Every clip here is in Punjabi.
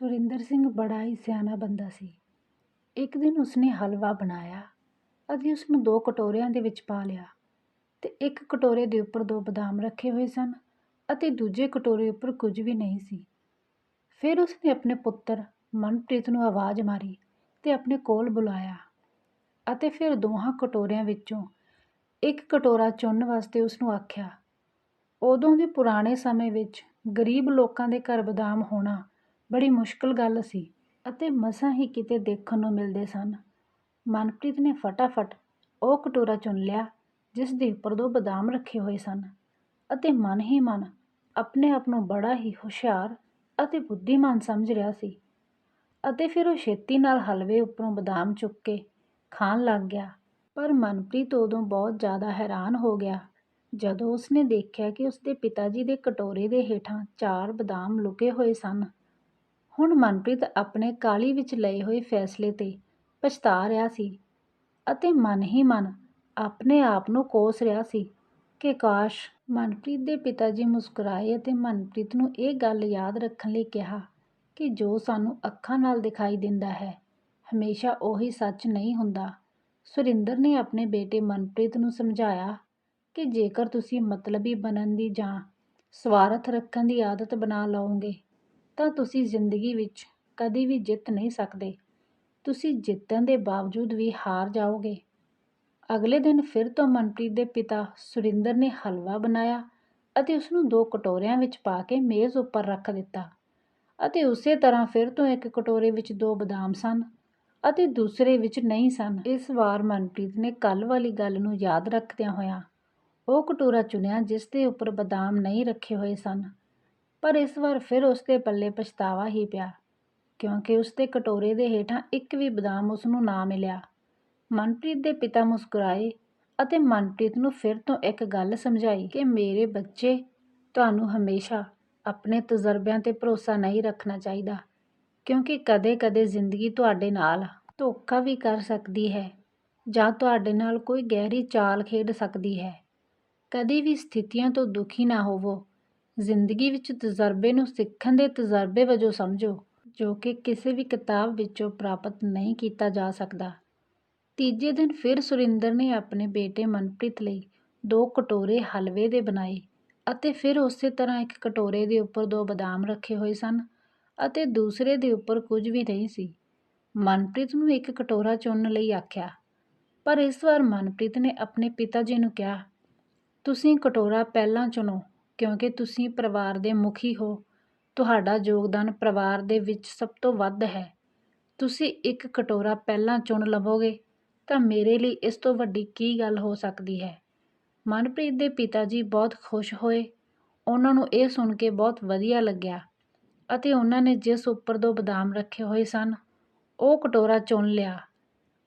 ਸੁਰਿੰਦਰ ਸਿੰਘ ਬੜਾ ਹੀ ਸਿਆਣਾ ਬੰਦਾ ਸੀ। ਇੱਕ ਦਿਨ ਉਸਨੇ ਹਲਵਾ ਬਣਾਇਆ, ਅਤੇ ਉਸਨੂੰ ਦੋ ਕਟੋਰਿਆਂ ਦੇ ਵਿੱਚ ਪਾ ਲਿਆ ਅਤੇ ਇੱਕ ਕਟੋਰੇ ਦੇ ਉੱਪਰ ਦੋ ਬਦਾਮ ਰੱਖੇ ਹੋਏ ਸਨ, ਅਤੇ ਦੂਜੇ ਕਟੋਰੇ ਉੱਪਰ ਕੁਝ ਵੀ ਨਹੀਂ ਸੀ। ਫਿਰ ਉਸਨੇ ਆਪਣੇ ਪੁੱਤਰ ਮਨਪ੍ਰੀਤ ਨੂੰ ਆਵਾਜ਼ ਮਾਰੀ ਅਤੇ ਆਪਣੇ ਕੋਲ ਬੁਲਾਇਆ, ਅਤੇ ਫਿਰ ਦੋਹਾਂ ਕਟੋਰਿਆਂ ਵਿੱਚੋਂ ਇੱਕ ਕਟੋਰਾ ਚੁਣਨ ਵਾਸਤੇ ਉਸਨੂੰ ਆਖਿਆ, ਉਦੋਂ ਦੇ ਪੁਰਾਣੇ ਸਮੇਂ ਵਿੱਚ ਗਰੀਬ ਲੋਕਾਂ ਦੇ ਘਰ ਬਦਾਮ ਹੋਣਾ ਬੜੀ ਮੁਸ਼ਕਲ ਗੱਲ ਸੀ ਅਤੇ ਮਸਾਂ ਹੀ ਕਿਤੇ ਦੇਖਣ ਨੂੰ ਮਿਲਦੇ ਸਨ। ਮਨਪ੍ਰੀਤ ਨੇ ਫਟਾਫਟ ਉਹ ਕਟੋਰਾ ਚੁਣ ਲਿਆ, ਜਿਸ ਦੇ ਉੱਪਰ ਦੋ ਬਦਾਮ ਰੱਖੇ ਹੋਏ ਸਨ ਅਤੇ ਮਨ ਹੀ ਮਨ ਆਪਣੇ ਆਪ ਨੂੰ ਬੜਾ ਹੀ ਹੁਸ਼ਿਆਰ ਅਤੇ ਬੁੱਧੀਮਾਨ ਸਮਝ ਰਿਹਾ ਸੀ ਅਤੇ ਫਿਰ ਉਹ ਛੇਤੀ ਨਾਲ ਹਲਵੇ ਉੱਪਰੋਂ ਬਦਾਮ ਚੁੱਕ ਕੇ ਖਾਣ ਲੱਗ ਗਿਆ। ਪਰ ਮਨਪ੍ਰੀਤ ਉਦੋਂ ਬਹੁਤ ਜ਼ਿਆਦਾ ਹੈਰਾਨ ਹੋ ਗਿਆ ਜਦੋਂ ਉਸਨੇ ਦੇਖਿਆ ਕਿ ਉਸਦੇ ਪਿਤਾ ਜੀ ਦੇ ਕਟੋਰੇ ਦੇ ਹੇਠਾਂ ਚਾਰ ਬਦਾਮ ਲੁਕੇ ਹੋਏ ਸਨ। ਹੁਣ ਮਨਪ੍ਰੀਤ ਆਪਣੇ ਕਾਲੀ ਵਿੱਚ ਲਏ ਹੋਏ ਫੈਸਲੇ ਤੇ ਪਛਤਾ ਰਿਹਾ ਸੀ ਅਤੇ ਮਨ ਹੀ ਮਨ ਆਪਣੇ ਆਪ ਨੂੰ ਕੋਸ ਰਿਹਾ ਸੀ ਕਿ ਕਾਸ਼ ਮਨਪ੍ਰੀਤ ਦੇ ਪਿਤਾ ਜੀ ਮੁਸਕਰਾਏ ਅਤੇ ਮਨਪ੍ਰੀਤ ਨੂੰ ਇਹ ਗੱਲ ਯਾਦ ਰੱਖਣ ਲਈ ਕਿਹਾ ਕਿ ਜੋ ਸਾਨੂੰ ਅੱਖਾਂ ਨਾਲ ਦਿਖਾਈ ਦਿੰਦਾ ਹੈ, ਹਮੇਸ਼ਾ ਉਹੀ ਸੱਚ ਨਹੀਂ ਹੁੰਦਾ। ਸੁਰਿੰਦਰ ਨੇ ਆਪਣੇ ਬੇਟੇ ਮਨਪ੍ਰੀਤ ਨੂੰ ਸਮਝਾਇਆ ਕਿ ਜੇਕਰ ਤੁਸੀਂ ਮਤਲਬੀ ਬਣਨ ਦੀ ਜਾਂ ਸਵਾਰਥ ਰੱਖਣ ਦੀ ਆਦਤ ਬਣਾ ਲਓਗੇ ਤਾਂ ਤੁਸੀਂ ਜ਼ਿੰਦਗੀ ਵਿੱਚ ਕਦੀ ਵੀ ਜਿੱਤ ਨਹੀਂ ਸਕਦੇ। ਤੁਸੀਂ ਜਿੱਤਣ ਦੇ ਬਾਵਜੂਦ ਵੀ ਹਾਰ ਜਾਓਗੇ। ਅਗਲੇ ਦਿਨ ਫਿਰ ਤੋਂ ਮਨਪ੍ਰੀਤ ਦੇ ਪਿਤਾ ਸੁਰਿੰਦਰ ਨੇ ਹਲਵਾ ਬਣਾਇਆ ਅਤੇ ਉਸ ਨੂੰ ਦੋ ਕਟੋਰਿਆਂ ਵਿੱਚ ਪਾ ਕੇ ਮੇਜ਼ ਉੱਪਰ ਰੱਖ ਦਿੱਤਾ ਅਤੇ ਉਸੇ ਤਰ੍ਹਾਂ ਫਿਰ ਤੋਂ ਇੱਕ ਕਟੋਰੇ ਵਿੱਚ ਦੋ ਬਦਾਮ ਸਨ ਅਤੇ ਦੂਸਰੇ ਵਿੱਚ ਨਹੀਂ ਸਨ। ਇਸ ਵਾਰ ਮਨਪ੍ਰੀਤ ਨੇ ਕੱਲ ਵਾਲੀ ਗੱਲ ਨੂੰ ਯਾਦ ਰੱਖਦਿਆਂ ਹੋਇਆ ਉਹ ਕਟੋਰਾ ਚੁਣਿਆ ਜਿਸ ਦੇ ਉੱਪਰ ਬਦਾਮ ਨਹੀਂ ਰੱਖੇ ਹੋਏ ਸਨ। ਪਰ ਇਸ ਵਾਰ ਫਿਰ ਉਸ ਦੇ ਪੱਲੇ ਪਛਤਾਵਾ ਹੀ ਪਿਆ, ਕਿਉਂਕਿ ਉਸ ਦੇ ਕਟੋਰੇ ਦੇ ਹੇਠਾਂ ਇੱਕ ਵੀ ਬਦਾਮ ਉਸ ਨੂੰ ਨਾ ਮਿਲਿਆ। ਮਨਪ੍ਰੀਤ ਦੇ ਪਿਤਾ ਮੁਸਕਰਾਏ ਅਤੇ ਮਨਪ੍ਰੀਤ ਨੂੰ ਫਿਰ ਤੋਂ ਇੱਕ ਗੱਲ ਸਮਝਾਈ ਕਿ ਮੇਰੇ ਬੱਚੇ ਤੁਹਾਨੂੰ ਹਮੇਸ਼ਾ ਆਪਣੇ ਤਜਰਬਿਆਂ ਤੇ ਭਰੋਸਾ ਨਹੀਂ ਰੱਖਣਾ ਚਾਹੀਦਾ, ਕਿਉਂਕਿ ਕਦੇ-ਕਦੇ ਜ਼ਿੰਦਗੀ ਤੁਹਾਡੇ ਨਾਲ ਧੋਖਾ ਵੀ ਕਰ ਸਕਦੀ ਹੈ ਜਾਂ ਤੁਹਾਡੇ ਨਾਲ ਕੋਈ ਗਹਿਰੀ ਚਾਲ ਖੇਡ ਸਕਦੀ ਹੈ। ਕਦੇ ਵੀ ਸਥਿਤੀਆਂ ਤੋਂ ਦੁਖੀ ਨਾ ਹੋਵੋ ਜ਼ਿੰਦਗੀ ਵਿੱਚ ਤਜਰਬੇ ਨੂੰ ਸਿੱਖਣ ਦੇ ਤਜਰਬੇ ਵਜੋਂ ਸਮਝੋ, ਜੋ ਕਿ ਕਿਸੇ ਵੀ ਕਿਤਾਬ ਵਿੱਚੋਂ ਪ੍ਰਾਪਤ ਨਹੀਂ ਕੀਤਾ ਜਾ ਸਕਦਾ। ਤੀਜੇ ਦਿਨ ਫਿਰ ਸੁਰਿੰਦਰ ਨੇ ਆਪਣੇ ਬੇਟੇ ਮਨਪ੍ਰੀਤ ਲਈ ਦੋ ਕਟੋਰੇ ਹਲਵੇ ਦੇ ਬਣਾਏ ਅਤੇ ਫਿਰ ਉਸੇ ਤਰ੍ਹਾਂ ਇੱਕ ਕਟੋਰੇ ਦੇ ਉੱਪਰ ਦੋ ਬਦਾਮ ਰੱਖੇ ਹੋਏ ਸਨ ਅਤੇ ਦੂਸਰੇ ਦੇ ਉੱਪਰ ਕੁਝ ਵੀ ਨਹੀਂ ਸੀ। ਮਨਪ੍ਰੀਤ ਨੂੰ ਇੱਕ ਕਟੋਰਾ ਚੁਣਨ ਲਈ ਆਖਿਆ, ਪਰ ਇਸ ਵਾਰ ਮਨਪ੍ਰੀਤ ਨੇ ਆਪਣੇ ਪਿਤਾ ਜੀ ਨੂੰ ਕਿਹਾ, ਤੁਸੀਂ ਕਟੋਰਾ ਪਹਿਲਾਂ ਚੁਣੋ ਕਿਉਂਕਿ ਤੁਸੀਂ ਪਰਿਵਾਰ ਦੇ ਮੁਖੀ ਹੋ ਤੁਹਾਡਾ ਯੋਗਦਾਨ ਪਰਿਵਾਰ ਦੇ ਵਿੱਚ ਸਭ ਤੋਂ ਵੱਧ ਹੈ। ਤੁਸੀਂ ਇੱਕ ਕਟੋਰਾ ਪਹਿਲਾਂ ਚੁਣ ਲਵੋਗੇ ਤਾਂ ਮੇਰੇ ਲਈ ਇਸ ਤੋਂ ਵੱਡੀ ਕੀ ਗੱਲ ਹੋ ਸਕਦੀ ਹੈ? ਮਨਪ੍ਰੀਤ ਦੇ ਪਿਤਾ ਜੀ ਬਹੁਤ ਖੁਸ਼ ਹੋਏ। ਉਹਨਾਂ ਨੂੰ ਇਹ ਸੁਣ ਕੇ ਬਹੁਤ ਵਧੀਆ ਲੱਗਿਆ ਅਤੇ ਉਹਨਾਂ ਨੇ ਜਿਸ ਉੱਪਰ ਦੋ ਬਦਾਮ ਰੱਖੇ ਹੋਏ ਸਨ, ਉਹ ਕਟੋਰਾ ਚੁਣ ਲਿਆ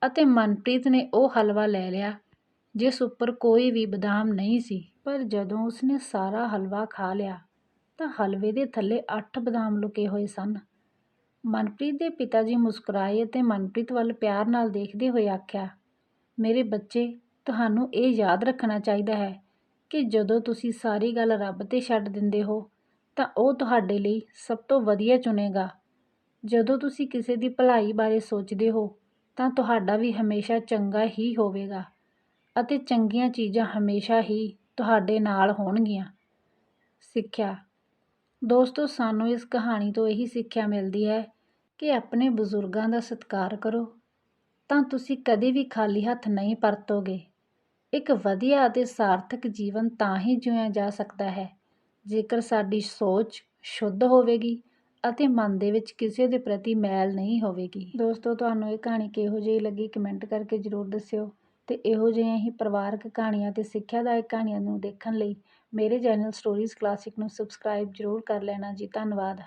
ਅਤੇ ਮਨਪ੍ਰੀਤ ਨੇ ਉਹ ਹਲਵਾ ਲੈ ਲਿਆ। ਜਿਸ ਉੱਪਰ ਕੋਈ ਵੀ ਬਦਾਮ ਨਹੀਂ ਸੀ, ਪਰ ਜਦੋਂ ਉਸਨੇ ਸਾਰਾ ਹਲਵਾ ਖਾ ਲਿਆ, ਤਾਂ ਹਲਵੇ ਦੇ ਥੱਲੇ ਅੱਠ ਬਦਾਮ ਲੁਕੇ ਹੋਏ ਸਨ। ਮਨਪ੍ਰੀਤ ਦੇ ਪਿਤਾ ਜੀ ਮੁਸਕਰਾਏ ਅਤੇ ਮਨਪ੍ਰੀਤ ਵੱਲ ਪਿਆਰ ਨਾਲ ਦੇਖਦੇ ਹੋਏ ਆਖਿਆ, ਮੇਰੇ ਬੱਚੇ, ਤੁਹਾਨੂੰ ਇਹ ਯਾਦ ਰੱਖਣਾ ਚਾਹੀਦਾ ਹੈ ਕਿ ਜਦੋਂ ਤੁਸੀਂ ਸਾਰੀ ਗੱਲ ਰੱਬ ਤੇ ਛੱਡ ਦਿੰਦੇ ਹੋ, ਤਾਂ ਉਹ ਤੁਹਾਡੇ ਲਈ ਸਭ ਤੋਂ ਵਧੀਆ ਚੁਣੇਗਾ। ਜਦੋਂ ਤੁਸੀਂ ਕਿਸੇ ਦੀ ਭਲਾਈ ਬਾਰੇ ਸੋਚਦੇ ਹੋ, ਤਾਂ ਤੁਹਾਡਾ ਵੀ ਹਮੇਸ਼ਾ ਚੰਗਾ ਹੀ ਹੋਵੇਗਾ। ਅਤੇ ਚੰਗੀਆਂ ਚੀਜ਼ਾਂ ਹਮੇਸ਼ਾ ਹੀ ਤੁਹਾਡੇ ਨਾਲ ਹੋਣਗੀਆਂ। ਸਿੱਖਿਆ। ਦੋਸਤੋ, ਸਾਨੂੰ ਇਸ ਕਹਾਣੀ ਤੋਂ ਇਹੀ ਸਿੱਖਿਆ ਮਿਲਦੀ ਹੈ ਕਿ ਆਪਣੇ ਬਜ਼ੁਰਗਾਂ ਦਾ ਸਤਿਕਾਰ ਕਰੋ। ਤਾਂ ਤੁਸੀਂ ਕਦੇ ਵੀ ਖਾਲੀ ਹੱਥ ਨਹੀਂ ਪਰਤੋਗੇ। ਇੱਕ ਵਧੀਆ ਅਤੇ ਸਾਰਥਕ ਜੀਵਨ ਤਾਂ ਹੀ ਜਿਉਆ ਜਾ ਸਕਦਾ ਹੈ। ਜੇਕਰ ਸਾਡੀ ਸੋਚ ਸ਼ੁੱਧ ਹੋਵੇਗੀ ਅਤੇ ਮਨ ਦੇ ਵਿੱਚ ਕਿਸੇ ਦੇ ਪ੍ਰਤੀ ਮੈਲ ਨਹੀਂ ਹੋਵੇਗੀ। ਦੋਸਤੋ, ਤੁਹਾਨੂੰ ਇਹ ਕਹਾਣੀ ਕਿਹੋ ਜਿਹੀ ਲੱਗੀ? ਕਮੈਂਟ ਕਰਕੇ ਜ਼ਰੂਰ ਦੱਸਿਓ। ਅਤੇ ਇਹੋ ਜਿਹੀਆਂ ਹੀ ਪਰਿਵਾਰਕ ਕਹਾਣੀਆਂ ਅਤੇ ਸਿੱਖਿਆਦਾਇਕ ਕਹਾਣੀਆਂ ਨੂੰ ਦੇਖਣ ਲਈ ਮੇਰੇ ਚੈਨਲ ਸਟੋਰੀਜ਼ ਕਲਾਸਿਕ ਨੂੰ ਸਬਸਕ੍ਰਾਈਬ ਜ਼ਰੂਰ ਕਰ ਲੈਣਾ ਜੀ, ਧੰਨਵਾਦ।